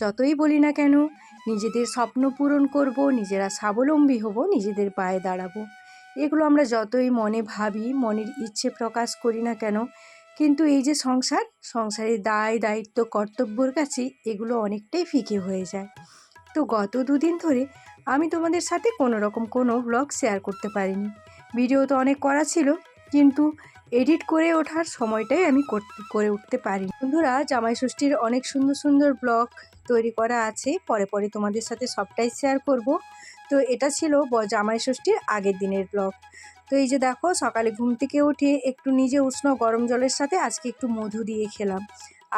যতই বলি না কেন, নিজেদের স্বপ্ন পূরণ করব, নিজেরা স্বাবলম্বী হব, নিজেদের পায়ে দাঁড়াবো। এগুলো আমরা যতই মনে ভাবি, মনের ইচ্ছে প্রকাশ করি না কেন, কিন্তু এই যে সংসার, সংসারের দায়, দায়িত্ব, কর্তব্যর কাছে এগুলো অনেকটাই ফিকে হয়ে যায়। তো গত দুদিন ধরে আমি তোমাদের সাথে কোনো রকম কোনো ব্লগ শেয়ার করতে পারিনি। ভিডিও তো অনেক করা ছিল, কিন্তু এডিট করে ওঠার সময়টাই আমি করে উঠতে পারি বন্ধুরা জামাই ষষ্ঠীর অনেক সুন্দর সুন্দর ব্লগ তৈরি করা আছে। পরে পরে তোমাদের সাথে সবটাই শেয়ার করব। তো এটা ছিল জামাই ষষ্ঠীর আগের দিনের ব্লগ তো এই যে দেখো, সকালে ঘুম থেকে উঠে একটু নিজে উষ্ণ গরম জলের সাথে আজকে একটু মধু দিয়ে খেলাম।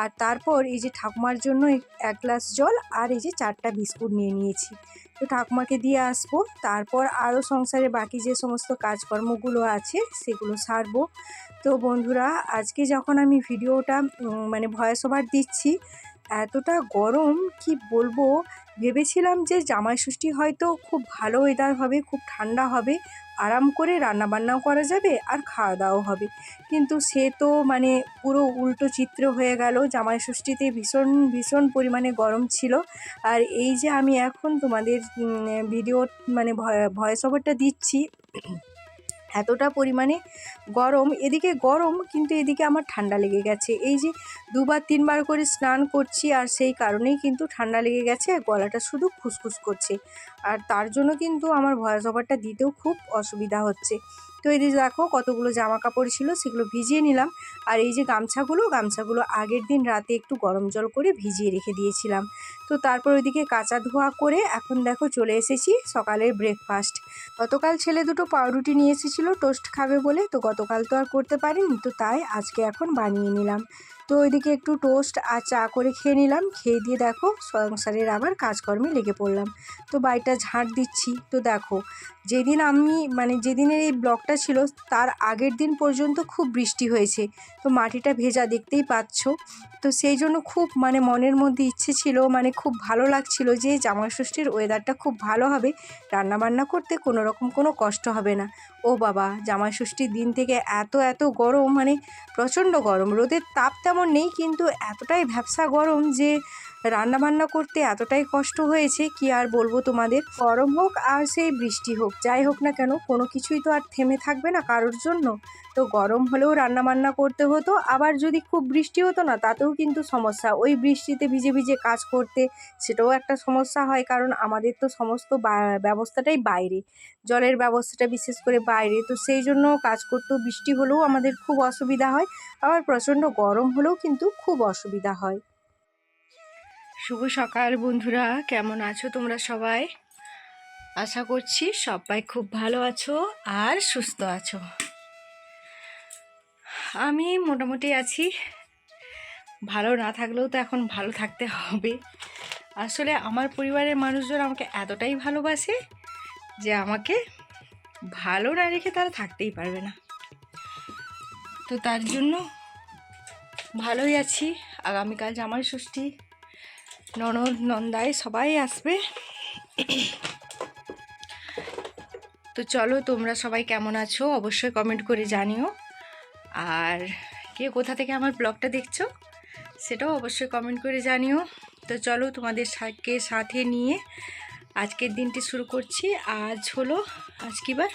আর তারপর এই যে ঠাকুমার জন্য এক গ্লাস জল আর এই যে চারটা বিস্কুট নিয়ে নিয়েছি। তো ঠাকুমাকে দিয়ে আসব। তারপর আরও সংসারে বাকি যে সমস্ত কাজকর্মগুলো আছে, সেগুলো সারবো। তো বন্ধুরা, আজকে যখন আমি ভিডিওটা মানে ভয়েস ওভার দিচ্ছি এতটা গরম কি বলব? ভেবেছিলাম যে জামাই ষষ্ঠী হয়তো খুব ভালো ওয়েদার হবে, খুব ঠান্ডা হবে। আরাম করে রান্না বান্নাও করা যাবে আর খাওয়া দাওয়াও হবে। কিন্তু সে তো মানে পুরো উল্টো চিত্র হয়ে গেল। জামাই ষষ্ঠীতে ভীষণ ভীষণ পরিমাণে গরম ছিল। আর এই যে আমি এখন তোমাদের ভিডিও মানে ভয়েস ওভারটা দিচ্ছি। এতটা পরিমাণে গরম, এদিকে গরম কিন্তু এদিকে আমার ঠান্ডা লেগে গেছে। এই যে দুবার, তিনবার করে স্নান করছি আর সেই কারণেই কিন্তু ঠান্ডা লেগে গেছে, গলাটা শুধু খুসখুস করছে। আর তার জন্য কিন্তু আমার ভয়েস ওভারটা দিতেও খুব অসুবিধা হচ্ছে। তো এই যে দেখো কতগুলো জামা কাপড় ছিল, সেগুলো ভিজিয়ে নিলাম। আর এই যে গামছাগুলো গামছাগুলো আগের দিন রাতে একটু গরম জল করে ভিজিয়ে রেখে দিয়েছিলাম। তো তারপর ওইদিকে কাঁচা ধোয়া করে এখন দেখো চলে এসেছি সকালের ব্রেকফাস্ট গতকাল ছেলে দুটো পাউরুটি নিয়ে এসেছিল টোস্ট খাবে বলে, তো গতকাল তো আর করতে পারিনি, তো তাই আজকে এখন বানিয়ে নিলাম। তো ওইদিকে একটু টোস্ট আর চা করে খেয়ে নিলাম। খেয়ে দিয়ে দেখো সংসারের আবার কাজকর্মে লেগে পড়লাম। তো বাড়িটা ঝাঁট দিচ্ছি। তো দেখো, যেদিন আমি মানে যেদিনের এই ব্লগটা ছিল, তার আগের দিন পর্যন্ত খুব বৃষ্টি হয়েছে। তো মাটিটা ভেজা দেখতেই পাচ্ছ। তো সেই জন্য খুব মানে মনের মধ্যে ইচ্ছে ছিল মানে খুব ভালো লাগছিল যে জামাই ষষ্ঠীর ওয়েদারটা খুব ভালো হবে। রান্না বান্না করতে কোনো রকম কোনো কষ্ট হবে না। ও বাবা জামাই ষষ্ঠীর দিন থেকে এত এত গরম মানে প্রচণ্ড গরম। রোদের তাপ তেমন নেই কিন্তু এতটাই ভ্যাবসা গরম যে রান্না বান্না করতে এতটাই কষ্ট হয়েছে কি আর বলব তোমাদের? গরম হোক আর সেই বৃষ্টি হোক, যাই হোক না কেন, কোনো কিছুই তো আর থেমে থাকবে না কারোর জন্য। তো গরম হলেও রান্না বান্না করতে হতো, আবার যদি খুব বৃষ্টি হতো না, তাতেও কিন্তু সমস্যা। ওই বৃষ্টিতে ভিজে ভিজে কাজ করতে সেটাও একটা সমস্যা হয়, কারণ আমাদের তো সমস্ত ব্যবস্থাটাই বাইরে। জলের ব্যবস্থাটা বিশেষ করে বাইরে, তো সেই জন্য কাজ করতেও বৃষ্টি হলেও আমাদের খুব অসুবিধা হয়, আবার প্রচণ্ড গরম হলেও কিন্তু খুব অসুবিধা হয়। শুভ সকাল বন্ধুরা, কেমন আছো তোমরা সবাই? আশা করছি সবাই খুব ভালো আছো আর সুস্থ আছো। আমি মোটামুটি আছি। ভালো না থাকলেও তো এখন ভালো থাকতে হবে। আসলে আমার পরিবারের মানুষজন আমাকে এতটাই ভালোবাসে যে আমাকে ভালো না রেখে তারা থাকতেই পারবে না। তো তার জন্য ভালোই আছি। আগামীকাল জামাই ষষ্ঠী ননদ, নন্দাই, সবাই আসবে। তো চলো, তোমরা সবাই কেমন আছো? অবশ্যই কমেন্ট করে জানিও। আর কে কোথা থেকে আমার ব্লগটা দেখছ, সেটাও অবশ্যই কমেন্ট করে জানিও। তো চলো, তোমাদের সাথে সাথে নিয়ে আজকের দিনটি শুরু করছি। আজ হলো, আজ কী বার?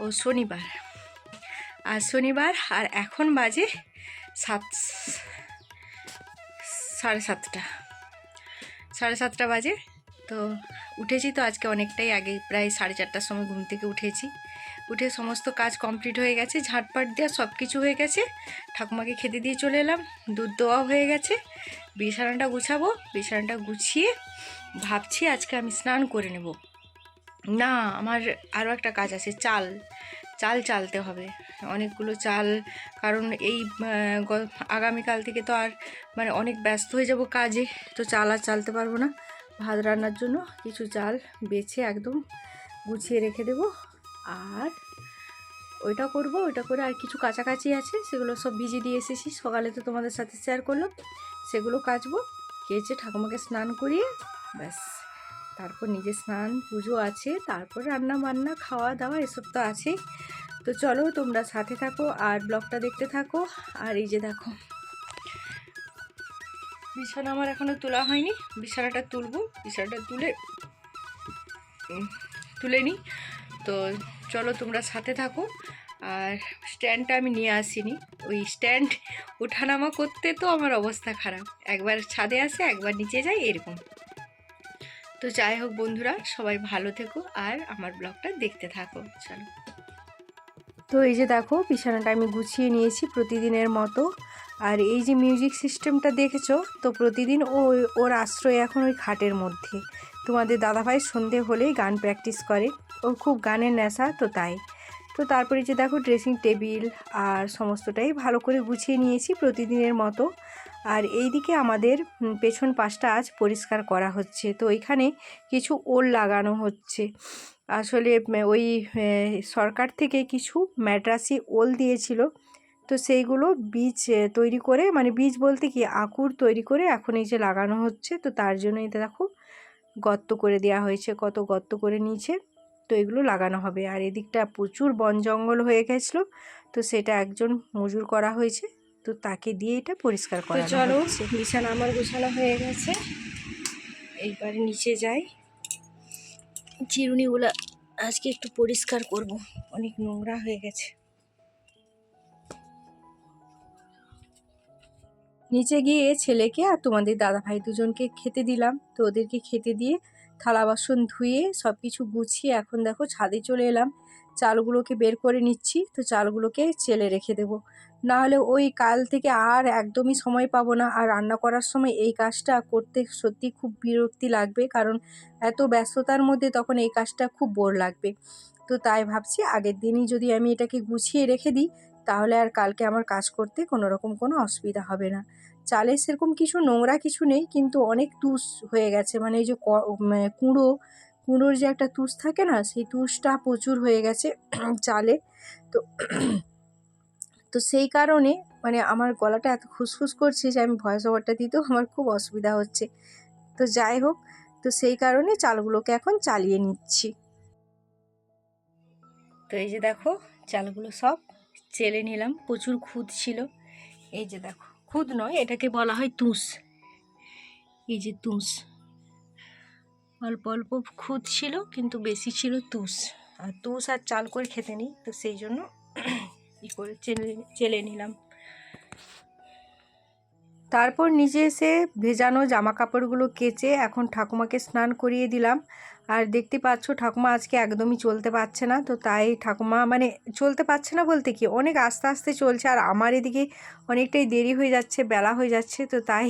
ও, শনিবার। আজ শনিবার, আর এখন বাজে সাত, সাড়ে সাতটা। সাড়ে সাতটা বাজে। তো উঠেছি তো আজকে অনেকটাই আগে, প্রায় সাড়ে চারটার সময় ঘুম থেকে উঠেছি। উঠে সমস্ত কাজ কমপ্লিট হয়ে গেছে, ঝাটপাট দেওয়া সব কিছু হয়ে গেছে। ঠাকুমাকে খেতে দিয়ে চলে এলাম, দুধ দেওয়া হয়ে গেছে। বিছানাটা গুছাবো, বিছানাটা গুছিয়ে ভাবছি আজকে আমি স্নান করে নেব। না, আমার আরও একটা কাজ আছে, চাল। চাল চালতে হবে, অনেকগুলো চাল। কারণ এই আগামীকাল থেকে তো আর মানে অনেক ব্যস্ত হয়ে যাব কাজে, তো চাল আর চালতে পারব না। ভাত রান্নার জন্য কিছু চাল বেছে একদম গুছিয়ে রেখে দেব। আর ওইটা করব, ওইটা করে আর কিছু কাছাকাছি আছে, সেগুলো সব ভিজিয়ে দিয়ে এসেছি। সকালে তো তোমাদের সাথে শেয়ার করলাম, সেগুলো কাচবো, কেচে ঠাকুমাকে স্নান করিয়ে, ব্যাস। তারপর নিজে স্নান, পুজো আছে, তারপর রান্না বান্না খাওয়া দাওয়া এসব তো আছেই। তো চলো তোমরা সাথে থাকো আর ব্লগটা দেখতে থাকো। আর এই যে দেখো, বিছানা আমার এখনও তোলা হয়নি। বিছানাটা তুলবো, বিছানাটা তুলে তুলে নিই। তো চলো তোমরা সাথে থাকো। আর স্ট্যান্ডটা আমি নিয়ে আসিনি। ওই স্ট্যান্ড ওঠানামা করতে তো আমার অবস্থা খারাপ। একবার ছাদে আসে, একবার নিচে যাই এরকম। তো যাই হোক বন্ধুরা, সবাই ভালো থেকো আর আমার ব্লগটা দেখতে থাকো, চলো। তো এই যে দেখো, বিছানাটা আমি গুছিয়ে নিয়েছি প্রতিদিনের মতো। আর এই যে মিউজিক সিস্টেমটা দেখেছ, তো প্রতিদিন ও, ওর আশ্রয় এখন ওই খাটের মধ্যে। তোমাদের দাদাভাই সন্ধে হলেই গান প্র্যাকটিস করে। ও খুব গানের নেশা, তো তাই। তো তারপরে যে দেখো ড্রেসিং টেবিল আর সমস্তটাই ভালো করে গুছিয়ে নিয়েছি প্রতিদিনের মতো। আর এই দিকে আমাদের পেছন পাশটা আজ পরিষ্কার করা হচ্ছে। তো এখানে কিছু ওল লাগানো হচ্ছে। আসলে ওই সরকার থেকে কিছু ম্যাড্রাসি ওল দিয়েছিল। তো সেইগুলো বীজ তৈরি করে মানে বীজ বলতে কি, আকুর তৈরি করে এখন এই যে লাগানো হচ্ছে। তো তার জন্য এটা দেখো গর্ত করে দেওয়া হয়েছে, কত গর্ত করে নিয়েছে। তো এগুলো লাগানো হবে। আর এদিকটা প্রচুর বন জঙ্গল হয়ে গেছিল তো সেটা একজন মজুর করা হয়েছে তো তাকে দিয়ে এটা পরিষ্কার করা চলো বিছানা আমার গোছানো হয়ে গেছে। এইবারে নিচে যাই। চিরুনিগুলো আজকে একটু পরিষ্কার করব অনেক নোংরা হয়ে গেছে। নিচে গিয়ে ছেলেকে আর তোমাদের দাদা ভাই দুজনকে খেতে দিলাম তো ওদেরকে খেতে দিয়ে থালা বাসন ধুয়ে সব কিছু গুছিয়ে এখন দেখো ছাদে চলে এলাম। চালগুলোকে বের করে নিচ্ছি, তো চালগুলোকে চেলে রেখে দেবো। নাহলে ওই কাল থেকে আর একদমই সময় পাবো না, আর রান্না করার সময় এই কাজটা করতে সত্যি খুব বিরক্তি লাগবে, কারণ এত ব্যস্ততার মধ্যে তখন এই কাজটা খুব বোর লাগবে। তো তাই ভাবছি আগের দিনই যদি আমি এটাকে গুছিয়ে রেখে দিই, তাহলে আর কালকে আমার কাজ করতে কোনো রকম কোনো অসুবিধা হবে না। চালে সেরকম কিছু নোংরা কিছু নেই, কিন্তু অনেক তুষ হয়ে গেছে। মানে এই যে মানে কুঁড়ো, কুঁড়োর যে একটা তুষ থাকে না, সেই তুষটা প্রচুর হয়ে গেছে চালে। তো তো সেই কারণে মানে আমার গলাটা এত খুসখুস করছে যে আমি ভয়েস ওভারটা দিতেও আমার খুব অসুবিধা হচ্ছে। তো যাই হোক, তো সেই কারণে চালগুলোকে এখন চালিয়ে নিচ্ছি। তো এই যে দেখো, চালগুলো সব চেলে নিলাম। প্রচুর খুদ ছিল। এই যে দেখো। খুদ নয়, এটাকে বলা হয় তুষ এই যে তুষ অল্প অল্প খুদ ছিল, কিন্তু বেশি ছিল তুষ আর তুষ আর চাল করে খেতে নেই, তো সেই জন্য ই করে চেলে চেলে নিলাম। তারপর নিজে এসে ভেজানো জামা কাপড়গুলো কেচে এখন ঠাকুমাকে স্নান করিয়ে দিলাম। আর দেখতে পাচ্ছ ঠাকুমা আজকে একদমই চলতে পারছে না। তো তাই ঠাকুমা মানে চলতে পারছে না বলতে কি? অনেক আস্তে আস্তে চলছে আর আমার এদিকে অনেকটাই দেরি হয়ে যাচ্ছে, বেলা হয়ে যাচ্ছে। তো তাই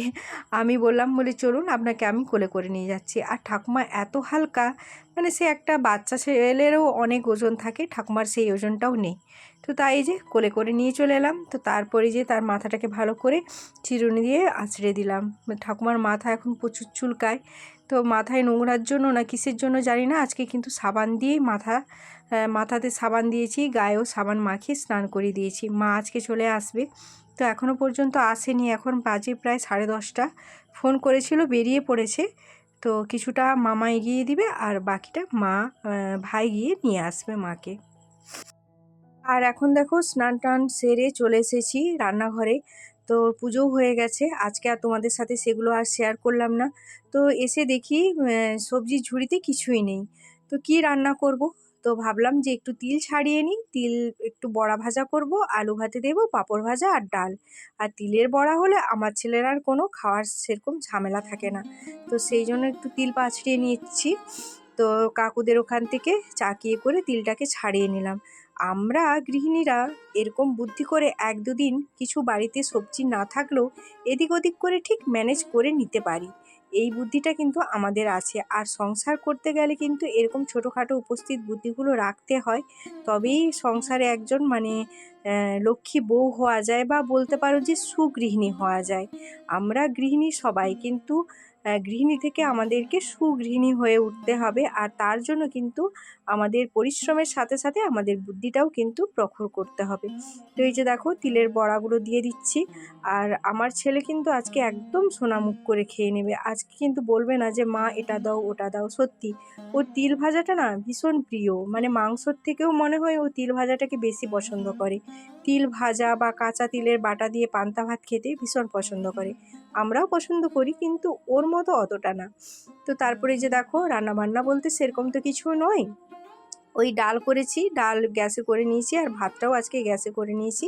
আমি বললাম বলে, চলুন আপনাকে আমি কোলে করে নিয়ে যাচ্ছি। আর ঠাকুমা এত হালকা মানে সে একটা বাচ্চা ছেলেরও অনেক ওজন থাকে, ঠাকুমার সেই ওজনটাও নেই। তো তাই যে কোলে করে নিয়ে চলে এলাম। তো তারপরে যে তার মাথাটাকে ভালো করে চিরুনি দিয়ে আছড়ে দিলাম। ঠাকুমার মাথা এখন প্রচুর চুলকায়। তো মাথায় নোংরার জন্য না কিসের জন্য জানি না, আজকে কিন্তু সাবান দিয়েই মাথা মাথাতে সাবান দিয়েছি, গায়েও সাবান মাখিয়ে স্নান করিয়ে দিয়েছি। মা আজকে চলে আসবে। তো এখনও পর্যন্ত আসেনি, এখন বাজে প্রায় সাড়ে দশটা। ফোন করেছিল, বেরিয়ে পড়েছে। তো কিছুটা মামা এগিয়ে দিবে আর বাকিটা মা ভাই গিয়ে নিয়ে আসবে মাকে। আর এখন দেখো স্নান টান সেরে চলে এসেছি রান্নাঘরে। তো পুজোও হয়ে গেছে। আজকে আর তোমাদের সাথে সেগুলো আর শেয়ার করলাম না। তো এসে দেখি আহ, সবজির ঝুড়িতে কিছুই নেই। তো কি রান্না করব? তো ভাবলাম যে একটু তিল ছাড়িয়ে নিই। তিল একটু বড়া ভাজা করব আলু ভাতে দেবো পাঁপড় ভাজা আর ডাল। আর তিলের বড়া হলে আমার ছেলের আর কোনো খাওয়ার সেরকম ঝামেলা থাকে না। তো সেই জন্য একটু তিল পাছড়িয়ে নিচ্ছি। তো কাকুদের ওখান থেকে চাকিয়ে করে তিলটাকে ছাড়িয়ে নিলাম। আমরা গৃহিণীরা এরকম বুদ্ধি করে এক দুদিন কিছু বাড়িতে সবজি না থাকলেও এদিক ওদিক করে ঠিক ম্যানেজ করে নিতে পারি। এই বুদ্ধিটা কিন্তু আমাদের আছে। আর সংসার করতে গেলে কিন্তু এরকম ছোটোখাটো উপস্থিত বুদ্ধিগুলো রাখতে হয়। তবেই সংসারে একজন মানে লক্ষ্মী বউ হওয়া যায় বা বলতে পারো যে সুগৃহিণী হওয়া যায়। আমরা গৃহিণী সবাই, কিন্তু গৃহিণী থেকে আমাদেরকে সুগৃহিণী হয়ে উঠতে হবে। আর তার জন্য কিন্তু আমাদের পরিশ্রমের সাথে সাথে আমাদের বুদ্ধিটাও কিন্তু প্রখর করতে হবে। তো এই যে দেখো, তিলের বড়াগুলো দিয়ে দিচ্ছি। আর আমার ছেলে কিন্তু আজকে একদম সোনামুখ করে খেয়ে নেবে। আজকে কিন্তু বলবে না যে, মা, এটা দাও, ওটা দাও। সত্যি ও তিল ভাজাটা না ভীষণ প্রিয়। মানে মাংসর থেকেও মনে হয় ও তিল ভাজাটাকে বেশি পছন্দ করে। তিল ভাজা বা কাঁচা তিলের বাটা দিয়ে পান্তা ভাত খেতে ভীষণ পছন্দ করে। আমরাও পছন্দ করি, কিন্তু ওর মতো অতটা না। তো তারপরে যে দেখো রান্না বান্না বলতে সেরকম তো কিছু নয়। ওই ডাল করেছি, ডাল গ্যাসে করে নিয়েছি আর ভাতটাও আজকে গ্যাসে করে নিয়েছি।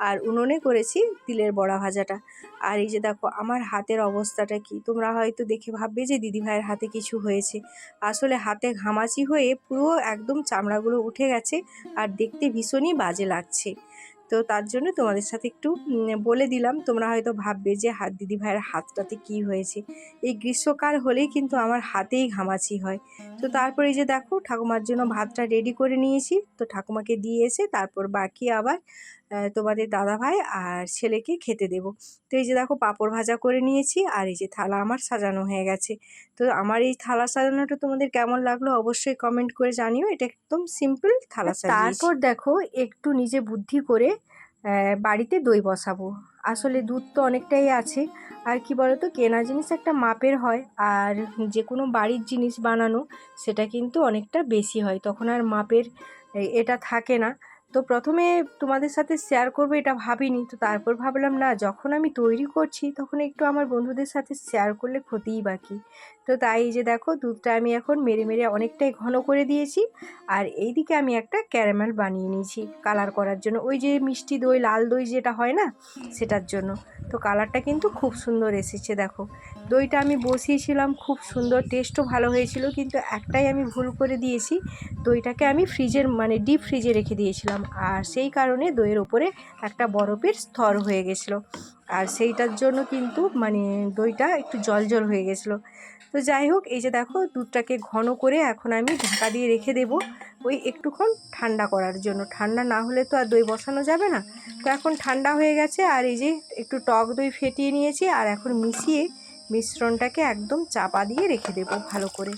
আর উনুনে করেছি তিলের বড়া ভাজাটা। আর এই যে দেখো, আমার হাতের অবস্থাটা কি? তোমরা হয়তো দেখে ভাববে যে দিদিভাইয়ের হাতে কিছু হয়েছে। আসলে হাতে ঘামাচি হয়ে পুরো একদম চামড়াগুলো উঠে গেছে আর দেখতে ভীষণই বাজে লাগছে। তো তার জন্য তোমাদের সাথে একটু বলে দিলাম। তোমরা হয়তো ভাববে যে, হাত দিদি ভাইয়ের হাতটাতে কি হয়েছে? এই গ্রীষ্মকাল হলেই কিন্তু আমার হাতেই ঘামাচি হয়। তো তারপরে যে দেখো, ঠাকুমার জন্য ভাতটা রেডি করে নিয়েছি। তো ঠাকুমাকে দিয়ে এসে তারপর বাকি আবার তোমাদের দাদা ভাই আর ছেলেকে খেতে দেব। তো এই যে দেখো পাঁপড় ভাজা করে নিয়েছি আর এই যে থালা আমার সাজানো হয়ে গেছে। তো আমার এই থালা সাজানোটা তোমাদের কেমন লাগল অবশ্যই কমেন্ট করে জানিও। এটা একদম সিম্পল থালা তারপর দেখো একটু নিজে বুদ্ধি করে বাড়িতে দই বসাবো। আসলে দুধ তো অনেকটাই আছে। আর কি বলতো কেনা জিনিস একটা মাপের হয় আর যে কোনো বাড়ির জিনিস বানানো সেটা কিন্তু অনেকটা বেশি হয়। তখন আর মাপের এটা থাকে না। তো প্রথমে তোমাদের সাথে শেয়ার করব, এটা ভাবিনি। তো তারপর ভাবলাম, না, যখন আমি তৈরি করছি, তখন একটু আমার বন্ধুদের সাথে শেয়ার করলে ক্ষতিই বাকি তো তাই যে দেখো, দুধটা আমি এখন মেরে মেরে অনেকটাই ঘন করে দিয়েছি। আর এইদিকে আমি একটা ক্যারামেল বানিয়ে নিয়েছি কালার করার জন্য। ওই যে মিষ্টি দই, লাল দই যেটা হয় না, সেটার জন্য। তো কালারটা কিন্তু খুব সুন্দর এসেছে, দেখো। দইটা আমি বসিয়েছিলাম, খুব সুন্দর টেস্টও ভালো হয়েছিল। কিন্তু একটাই আমি ভুল করে দিয়েছি, দইটাকে আমি ফ্রিজের মানে ডিপ ফ্রিজে রেখে দিয়েছিলাম। আর সেই কারণে দইয়ের ওপরে একটা বরফের স্তর হয়ে গেছিল। আর সেইটার জন্য কিন্তু মানে দইটা একটু জল জল হয়ে গেছিল। তো যাই হোক, এই যে দেখো দুধটাকে ঘন করে এখন আমি ঢাকা দিয়ে রেখে দেবো ওই একটুক্ষণ ঠান্ডা করার জন্য। ঠান্ডা না হলে তো আর দই বসানো যাবে না। তো এখন ঠান্ডা হয়ে গেছে আর এই যে একটু টক দই ফেটিয়ে নিয়েছি আর এখন মিশিয়ে মিশ্রণটাকে একদম চাপা দিয়ে রেখে দেবো ভালো করে।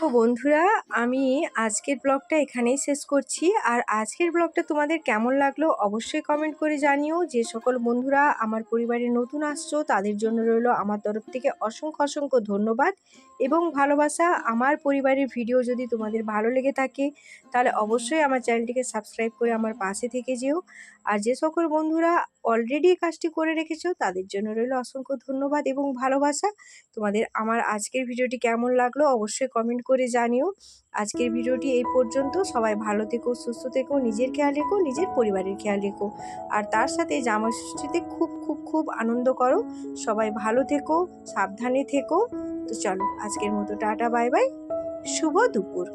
তো বন্ধুরা, আমি আজকের ব্লগটা এখানেই শেষ করছি। আর আজকের ব্লগটা তোমাদের কেমন লাগল অবশ্যই কমেন্ট করে জানিও। যে সকল বন্ধুরা আমার পরিবারে নতুন আসছো, তাদের জন্য রইল আমার তরফ থেকে অসংখ্য অসংখ্য ধন্যবাদ। এবং ভালোবাসা আমার পরিবারের ভিডিও যদি তোমাদের ভালো লেগে থাকে, তাহলে অবশ্যই আমার চ্যানেলটিকে সাবস্ক্রাইব করে আমার পাশে থেকে যেও। আর যে সকল বন্ধুরা অলরেডি কাজটি করে রেখেছো, তাদের জন্য রইল অসংখ্য ধন্যবাদ এবং ভালোবাসা। তোমাদের আমার আজকের ভিডিওটি কেমন লাগল অবশ্যই কমেন্ট করে জানিও। আজকের ভিডিওটি এই পর্যন্ত। সবাই ভালো থেকো, সুস্থ থেকো, নিজের খেয়াল রেখো, নিজের পরিবারের খেয়াল রেখো। আর তার সাথে জামা ষষ্ঠীতে খুব খুব খুব আনন্দ করো। সবাই ভালো থেকো, সাবধানে থেকো। তো চলো, আজকের মতো টাটা, বাই বাই। শুভ দুপুর।